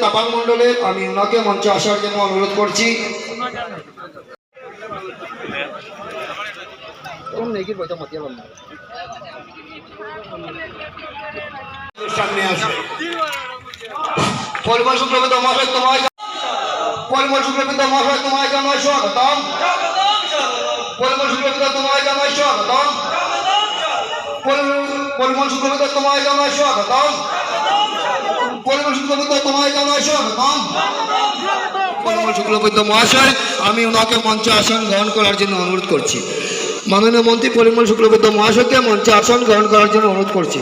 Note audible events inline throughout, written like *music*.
তাপাং মণ্ডলের আমি ওনাকে মঞ্চে আসার জন্য অনুরোধ করছি। সামনে আসবে। মহাশয়, তোমায় পরিমল শুক্লবিদ্য মহাশয়, তোমায় জানাই স্বাগতম। তোমায় জানাই স্বাগতম। পরি- পরিমল তোমায় জানাই স্বাগতম। মহাশয়, আমি ওনাকে মঞ্চে আসন গ্রহণ করার জন্য অনুরোধ করছি। মাননীয় মন্ত্রী পরিমল শুক্লবিদ্য মহাশয়কে মঞ্চে আসন গ্রহণ করার জন্য অনুরোধ করছি।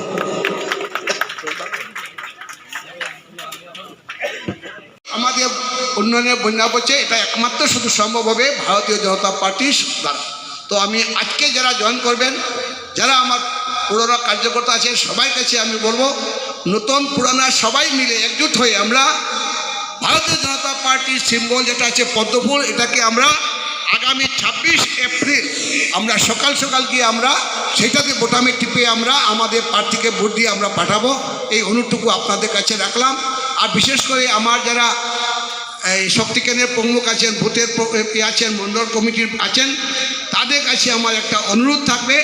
আমাদের উন্নয়নের বন্যা বলছে এটা একমাত্র শুধু সম্ভব হবে ভারতীয় জনতা পার্টির দ্বারা। তো আমি আজকে যারা জয়েন করবেন, যারা আমার পুরনো কার্যকর্তা আছে, সবাই কাছে আমি বলব, নতুন পুরানা সবাই মিলে একজুট হয়ে আমরা ভারতীয় জনতা পার্টির সিম্বল যেটা আছে পদ্মফুল, এটাকে আমরা আগামী ছাব্বিশ এপ্রিল আমরা সকাল সকাল গিয়ে আমরা সেটাতে বোটামে টিপে আমরা আমাদের প্রার্থীকে ভোট দিয়ে আমরা পাঠাবো। এই অনুটুকু আপনাদের কাছে রাখলাম। আর বিশেষ করে আমার যারা, এই শক্তিকেন্দ্রের প্রমুখ আছেন ভোটের আছেন মণ্ডল কমিটির আছেন, তাদের কাছে আমার একটা অনুরোধ থাকবে।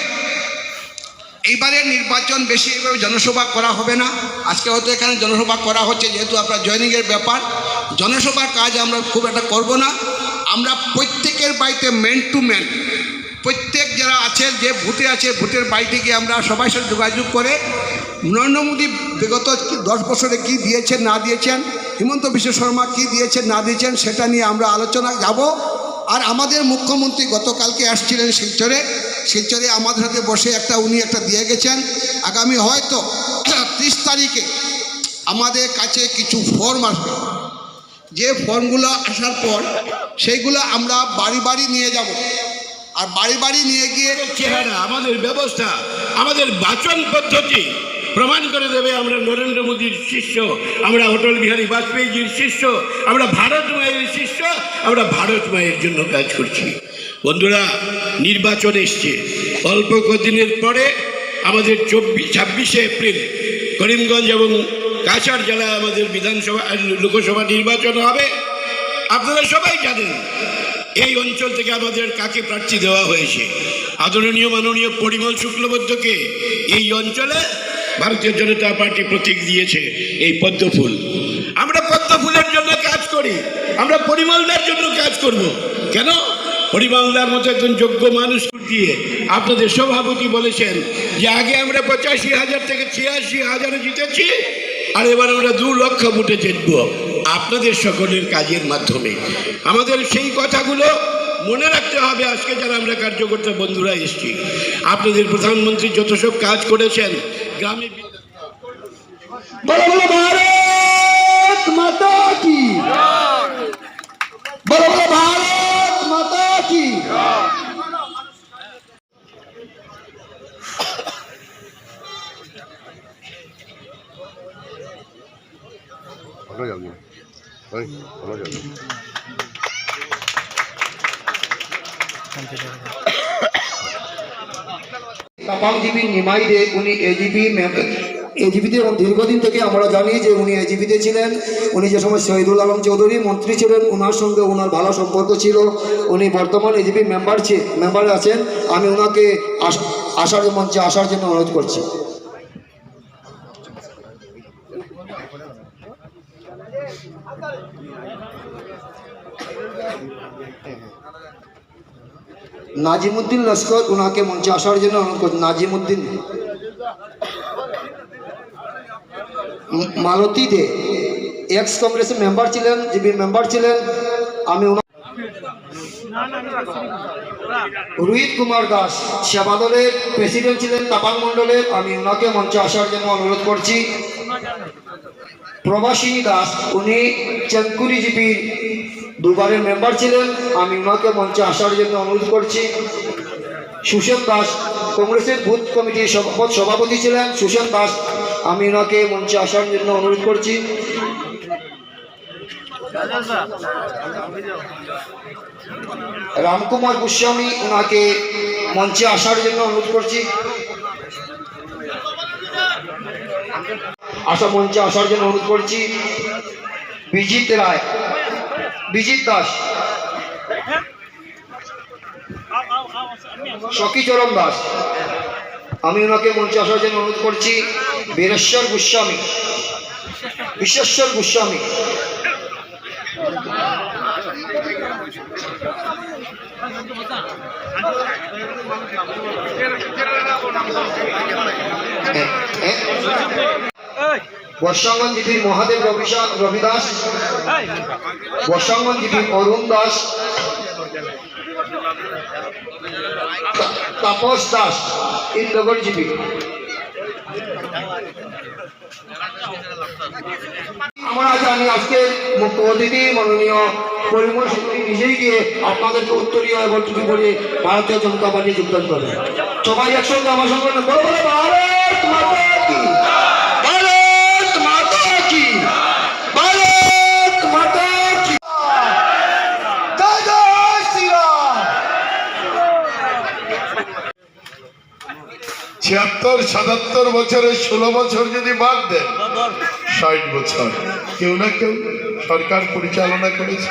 এইবারে নির্বাচন বেশি এভাবে জনসভা করা হবে না। আজকে হয়তো এখানে জনসভা করা হচ্ছে, যেহেতু আপনার জয়নিংয়ের ব্যাপার। জনসভার কাজ আমরা খুব একটা করব না। আমরা প্রত্যেকের বাড়িতে ম্যান টু ম্যান প্রত্যেক যারা আছে, যে ভোটে আছে, ভোটের বাড়িতে গিয়ে আমরা সবাই সাথে যোগাযোগ করে নরেন্দ্র মোদী বিগত দশ বছরে কি দিয়েছেন, না দিয়েছেন, হিমন্ত বিশ্ব শর্মা কি দিয়েছেন, না দিয়েছেন, সেটা নিয়ে আমরা আলোচনা যাব। আর আমাদের মুখ্যমন্ত্রী গতকালকে আসছিলেন শিলচরে। শিলচরে আমাদের সাথে বসে একটা, উনি একটা দিয়ে গেছেন। আগামী হয়তো *clears throat* ত্রিশ তারিখে আমাদের কাছে কিছু ফর্ম আসবে। যে ফর্মগুলো আসার পর সেইগুলো আমরা বাড়ি বাড়ি নিয়ে যাব। আর বাড়ি বাড়ি নিয়ে গিয়ে চেহারা, আমাদের ব্যবস্থা, আমাদের বাচন পদ্ধতি প্রমাণ করে দেবে আমরা নরেন্দ্র মোদীর শিষ্য, আমরা অটল বিহারী বাজপেয়ীজির শিষ্য, আমরা ভারত মায়ের শিষ্য, আমরা ভারত মায়ের জন্য কাজ করছি। বন্ধুরা, নির্বাচন এসছে। অল্প কদিনের পরে আমাদের চব্বিশ ছাব্বিশে এপ্রিল, করিমগঞ্জ এবং কাছাড় জেলায় আমাদের বিধানসভা লোকসভা নির্বাচন হবে। আপনারা সবাই জানেন, এই অঞ্চল থেকে আমাদের কাকে প্রার্থী দেওয়া হয়েছে? আদরণীয় মাননীয় পরিমল শুক্লবদ্ধকে এই অঞ্চলে ভারতীয় জনতা পার্টি প্রতীক দিয়েছে এই পদ্মফুল আমরা পদ্মফুলের জন্য কাজ করি। আমরা পরিমলদার জন্য কাজ করব। কেন? পরিমলদার মতো একজন যোগ্য মানুষ দিয়ে আপনাদের সভাপতি বলেছেন যে আগে আমরা পঁচাশি হাজার থেকে ছিয়াশি হাজারে জিতেছি, আর এবার আমরা দু লক্ষ ভোটে জিতব। আপনাদের সকলের কাজের মাধ্যমে। আমাদের সেই কথাগুলো মনে রাখতে হবে আজকে যারা আমরা কার্যকর্তা বন্ধুরা এসছি। আপনাদের প্রধানমন্ত্রী যত সব কাজ করেছেন গ্রামে বলো বলো ভারত মাতা কি বলো বলো ভারত মাতা কি ভালো যাবে ওই ভালো যাবে তাপাংজীবী নিমাই দে, উনি এজিপি এজিপিতে দীর্ঘদিন থেকে আমরা জানি যে উনি এজিপিতে ছিলেন। উনি যে সময় শহীদুল আলম চৌধুরী মন্ত্রী ছিলেন ওনার সঙ্গে ওনার ভালো সম্পর্ক ছিল। উনি বর্তমান এজিপি মেম্বার মেম্বারে আছেন। আমি ওনাকে আস- আসার মঞ্চে আসার জন্য অনুরোধ করছি। নাজিমুদ্দিন লস্কর ওনাকে মঞ্চে আসার জন্য অনুরোধ করছি। নাজিমুদ্দিন। মালতী দে। এক্স কংগ্রেসের মেম্বার ছিলেন জিবি মেম্বার ছিলেন। আমি রোহিত কুমার দাস, সেবা দলের প্রেসিডেন্ট ছিলেন তাপাং মণ্ডলের। আমি ওনাকে মঞ্চে আসার জন্য অনুরোধ করছি। প্রবাসী দাস, উনি চেঙ্কুরি জিপির দুবারের মেম্বার ছিলেন। আমি ওনাকে মঞ্চে আসার জন্য অনুরোধ করছি। সুশেন দাস কংগ্রেসের বুথ কমিটির সভাপতি ছিলেন। সুশেন দাস, আমি ওনাকে মঞ্চে আসার জন্য অনুরোধ করছি। রামকুমার গোস্বামী ওনাকে মঞ্চে আসার জন্য অনুরোধ করছি। আসা মঞ্চে আসার জন্য অনুরোধ করছি। বিজিত রায় বিজিত দাস। সখীচরণ দাস। আমি ওনাকে মঞ্চে আসার জন্য অনুরোধ করছি, বীরেশ্বর গোস্বামী। বিশ্বেশ্বর গোস্বামী। বর্ষাঙ্গন জিপির মহাদেব রবিশা রবি দাস বর্ষাঙ্গন জিপির অরুণ দাস তাপস দাস ইন্দ্রগড় জিপি আমরা জানি আজকে মুখ্য অতিথি মাননীয় পরিমল শিল্পী নিজেই গিয়ে আপনাদেরকে উত্তরীয় এবং টুপি পরে ভারতীয় জনতা পার্টি যোগদান করবে। সবাই একসঙ্গে আমার সঙ্গে বলো বলো ভারত মাতা কি ভারত মাতা কি ভারত মাতা কি জয় জয় শ্রীরাম ছিয়াত্তর, সাতাত্তর বছরে ষোলো বছর যদি বাদ দেন, ষাট বছর। কেউ না কেউ সরকার পরিচালনা করেছে।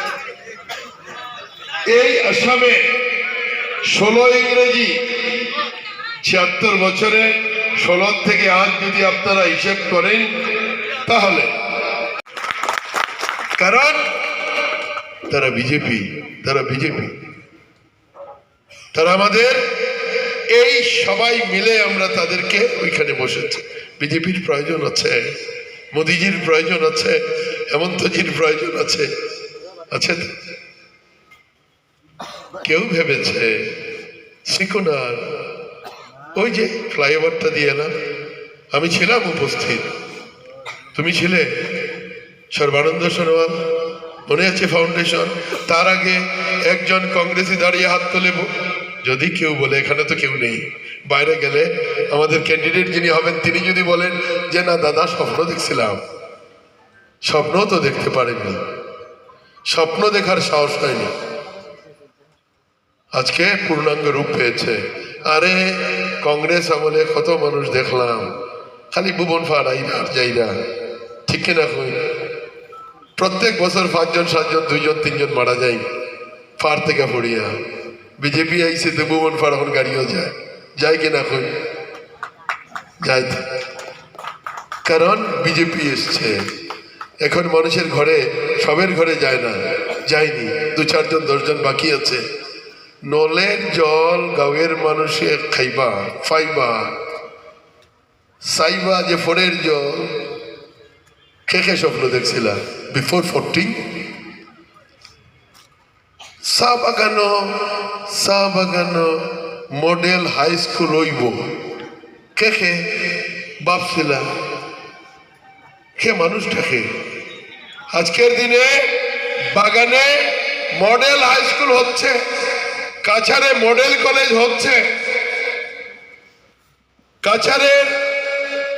এই আসামে ষোলো ইংরেজি, ছিয়াত্তর বছরে ষোলো থেকে আজ যদি আপনারা হিসেব করেন, তাহলে কারণ তারা বিজেপি তারা বিজেপি। তারা আমাদের এই সবাই মিলে আমরা তাদেরকে ওইখানে বসেছি। বিজেপির প্রয়োজন আছে, মোদিজির প্রয়োজন আছে, হেমন্তজির প্রয়োজন আছে। আছে কেউ ভেবেছে সিকোনার ওই যে ফ্লাইওভারটা দিয়ে এলাম। আমি ছিলাম উপস্থিত। তুমি ছিলে? সর্বানন্দ সোনোয়াল, মনে আছে ফাউন্ডেশন? তার আগে একজন কংগ্রেসি দাঁড়িয়ে হাত তোলে যদি কেউ বলে, এখানে তো কেউ নেই। বাইরে গেলে আমাদের ক্যান্ডিডেট যিনি হবেন, তিনি যদি বলেন যে, না, দাদা, স্বপ্ন দেখছিলাম। স্বপ্ন তো দেখতে পারেননি। স্বপ্ন দেখার সাহস হয়নি। আজকে পূর্ণাঙ্গ রূপ পেয়েছে। আরে, কংগ্রেস আমলে কত মানুষ দেখলাম। খালি ভুবন ফাড়াই আর যাই না। ঠিক কিনা কই? প্রত্যেক বছর পাঁচজন, সাতজন, দুইজন, তিনজন মারা যায় ফার থেকে পড়িয়া। বিজেপি আইসে ভুবন ফাড় এখন গাড়িও যায়। যায় কিনা কই? যায় কারণ বিজেপি এসছে। এখন মানুষের ঘরে, সবের ঘরে যায় না, যায়নি। দু চারজন, দশজন বাকি আছে। নলের জল গাঁয়ের মানুষের খাইবা, ফাইবা। সাইবা যে ফোনের জল। কে স্বপ্ন দেখছিলা? Before fourteen? চা বাগানো মডেল হাই স্কুল রইব কে কে? ভাবছিলা কে মানুষটাকে আজকের দিনে বাগানে মডেল হাই স্কুল হচ্ছে কাছারে মডেল কলেজ হচ্ছে। কাছারের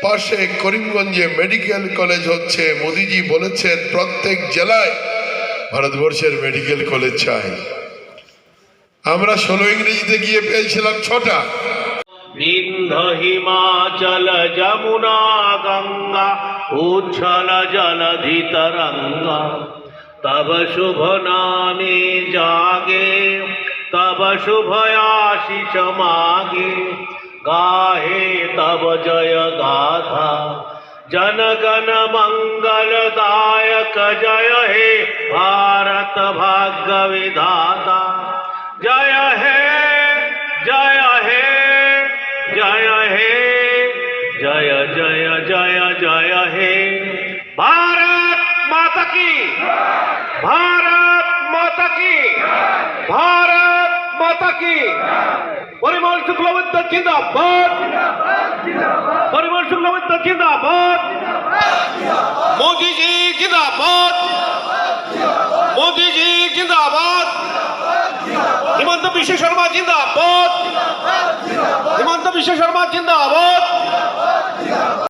পাশে করিমগঞ্জে মেডিকেল কলেজ হচ্ছে, মোদিজি বলেছেন, প্রত্যেক জেলায় ভারতবর্ষের মেডিকেল কলেজ চাই। আমরা ষোলো ইংরেজিতে গিয়ে পেয়েছিলাম ছটা। বিন্ধ হিমাচল যমুনা গঙ্গা, উচ্ছল জলধি তরঙ্গা তব শুভ নামে জাগে, তব শুভ আশিস মাগে। গাহে তব জয় গাথা जनगण मंगलदायक जय हे भारत भाग्य विधाता जय हे जय हे जय हे, जय जय जय जय हे। भारत माता की, भारत माता की, भारत माता की। परिमल शुक्लवंत जिंदाबाद। परिमल शुक्लवंत মোদিজি জিন্দাবাদ। মোদিজি জিন্দাবাদ। হিমন্ত বিশ্ব শর্মা জিন্দাবাদ। হিমন্ত বিশ্ব শর্মা জিন্দাবাদ।